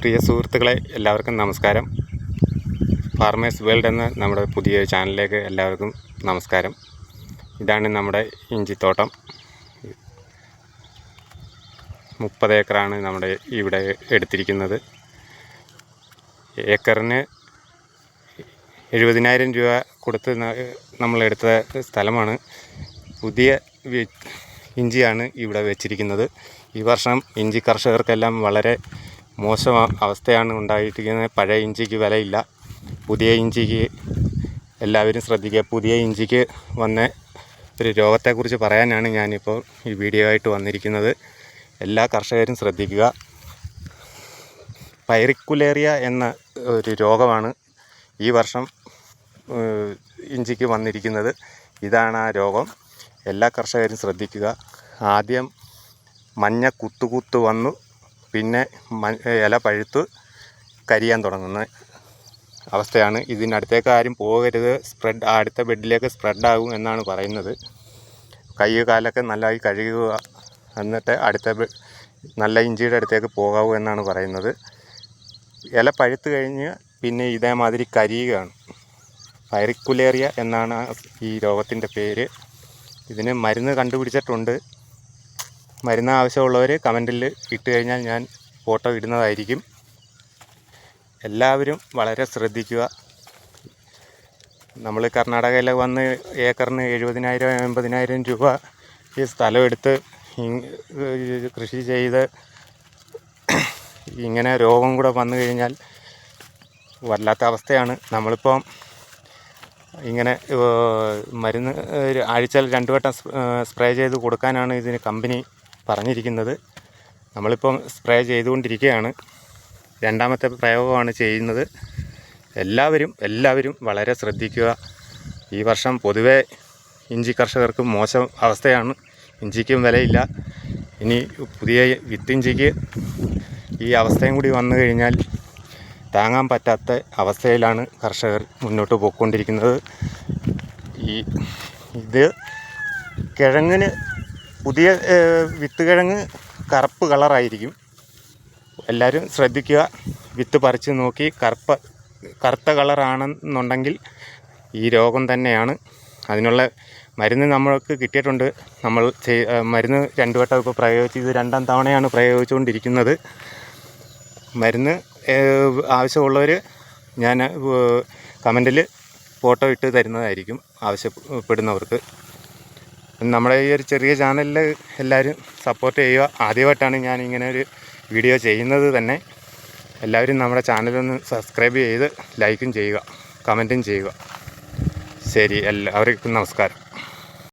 പ്രിയ സുഹൃത്തുക്കളെ എല്ലാവർക്കും നമസ്കാരം. ഫാർമേഴ്സ് വേൾഡ് എന്ന നമ്മുടെ പുതിയ ചാനലിലേക്ക് എല്ലാവർക്കും നമസ്കാരം. ഇതാണ് നമ്മുടെ ഇഞ്ചിത്തോട്ടം മുപ്പത് ഏക്കറാണ് നമ്മുടെ ഇവിടെ എടുത്തിരിക്കുന്നത്. ഏക്കറിന് എഴുപതിനായിരം രൂപ കൊടുത്ത് നമ്മൾ എടുത്ത സ്ഥലമാണ്. പുതിയ ഇഞ്ചിയാണ് ഇവിടെ വെച്ചിരിക്കുന്നത്. ഈ വർഷം ഇഞ്ചി കർഷകർക്കെല്ലാം വളരെ മോശം അവസ്ഥയാണ് ഉണ്ടായിരിക്കുന്നത്. പഴയ ഇഞ്ചിക്ക് വിലയില്ല. പുതിയ ഇഞ്ചിക്ക് എല്ലാവരും ശ്രദ്ധിക്കുക. പുതിയ ഇഞ്ചിക്ക് വന്ന ഒരു രോഗത്തെക്കുറിച്ച് പറയാനാണ് ഞാനിപ്പോൾ ഈ വീഡിയോ ആയിട്ട് വന്നിരിക്കുന്നത്. എല്ലാ കർഷകരും ശ്രദ്ധിക്കുക. പൈറിക്കുലേറിയ എന്ന ഒരു രോഗമാണ് ഈ വർഷം ഇഞ്ചിക്ക് വന്നിരിക്കുന്നത്. ഇതാണ് ആ രോഗം. എല്ലാ കർഷകരും ശ്രദ്ധിക്കുക. ആദ്യം മഞ്ഞ കുത്തുകുത്ത് വന്നു. പിന്നെ ഇല പഴുത്ത് കരിയാൻ തുടങ്ങുന്ന അവസ്ഥയാണ്. ഇതിനടുത്തേക്ക് ആരും പോകരുത്. സ്പ്രെഡ് അടുത്ത ബെഡിലേക്ക് സ്പ്രെഡാകും എന്നാണ് പറയുന്നത്. കൈ കാലൊക്കെ നല്ലതായി കഴുകുക എന്നിട്ട് അടുത്ത നല്ല ഇഞ്ചിയുടെ അടുത്തേക്ക് പോകാവൂ എന്നാണ് പറയുന്നത്. ഇല പഴുത്ത് കഴിഞ്ഞ് പിന്നെ ഇതേമാതിരി കരിയുകയാണ്. പൈറിക്കുലേറിയ എന്നാണ് ഈ രോഗത്തിന്റെ പേര്. ഇതിന് മരുന്ന് കണ്ടുപിടിച്ചിട്ടുണ്ട്. മരുന്ന് ആവശ്യമുള്ളവർ കമന്റിൽ ഇട്ട് കഴിഞ്ഞാൽ ഞാൻ ഫോട്ടോ ഇടുന്നതായിരിക്കും. എല്ലാവരും വളരെ ശ്രദ്ധിക്കുക. നമ്മൾ കർണാടകയിൽ വന്ന് ഏക്കറിന് എഴുപതിനായിരം എൺപതിനായിരം രൂപ ഈ സ്ഥലമെടുത്ത് കൃഷി ചെയ്ത് ഇങ്ങനെ രോഗം കൂടെ വന്നു കഴിഞ്ഞാൽ വല്ലാത്ത അവസ്ഥയാണ്. നമ്മളിപ്പം ഇങ്ങനെ മരുന്ന് ആഴ്ചയിൽ രണ്ട് വട്ടം സ്പ്രേ ചെയ്ത് കൊടുക്കാനാണ് ഇതിന് കമ്പനി പറഞ്ഞിരിക്കുന്നത്. നമ്മളിപ്പം സ്പ്രേ ചെയ്തുകൊണ്ടിരിക്കുകയാണ്. രണ്ടാമത്തെ പ്രയോഗമാണ് ചെയ്യുന്നത്. എല്ലാവരും എല്ലാവരും വളരെ ശ്രദ്ധിക്കുക. ഈ വർഷം പൊതുവേ ഇഞ്ചി കർഷകർക്ക് മോശം അവസ്ഥയാണ്. ഇഞ്ചിക്കും വിലയില്ല. ഇനി പുതിയ വിത്തിഞ്ചിക്ക് ഈ അവസ്ഥയും കൂടി വന്നു കഴിഞ്ഞാൽ താങ്ങാൻ പറ്റാത്ത അവസ്ഥയിലാണ് കർഷകർ മുന്നോട്ട് പോയിക്കൊണ്ടിരിക്കുന്നത്. ഈ ഇത് കിഴങ്ങിന് പുതിയ വിത്തുകിഴങ്ങ് വിത്ത് കിഴങ്ങ് കറുപ്പ് കളറായിരിക്കും. എല്ലാവരും ശ്രദ്ധിക്കുക. വിത്ത് പറിച്ച് നോക്കി. കറുപ്പ് കറുത്ത കളറാണെന്നുണ്ടെങ്കിൽ ഈ രോഗം തന്നെയാണ്. അതിനുള്ള മരുന്ന് നമ്മൾക്ക് കിട്ടിയിട്ടുണ്ട്. നമ്മൾ മരുന്ന് രണ്ട് വട്ടം ഇപ്പോൾ പ്രയോഗിച്ച് ഇത് രണ്ടാം തവണയാണ് പ്രയോഗിച്ചുകൊണ്ടിരിക്കുന്നത്. മരുന്ന് ആവശ്യമുള്ളവർ ഞാൻ കമന്റിൽ ഫോട്ടോ ഇട്ട് തരുന്നതായിരിക്കും ആവശ്യപ്പെടുന്നവർക്ക്. നമ്മുടെ ഈ ഒരു ചെറിയ ചാനലിൽ എല്ലാവരും സപ്പോർട്ട് ചെയ്യുക. ആദ്യമായിട്ടാണ് ഞാൻ ഇങ്ങനെ ഒരു വീഡിയോ ചെയ്യുന്നത് തന്നെ. എല്ലാവരും നമ്മുടെ ചാനലൊന്ന് സബ്സ്ക്രൈബ് ചെയ്ത് ലൈക്കും ചെയ്യുക കമന്റും ചെയ്യുക. ശരി എല്ലാവർക്കും നമസ്കാരം.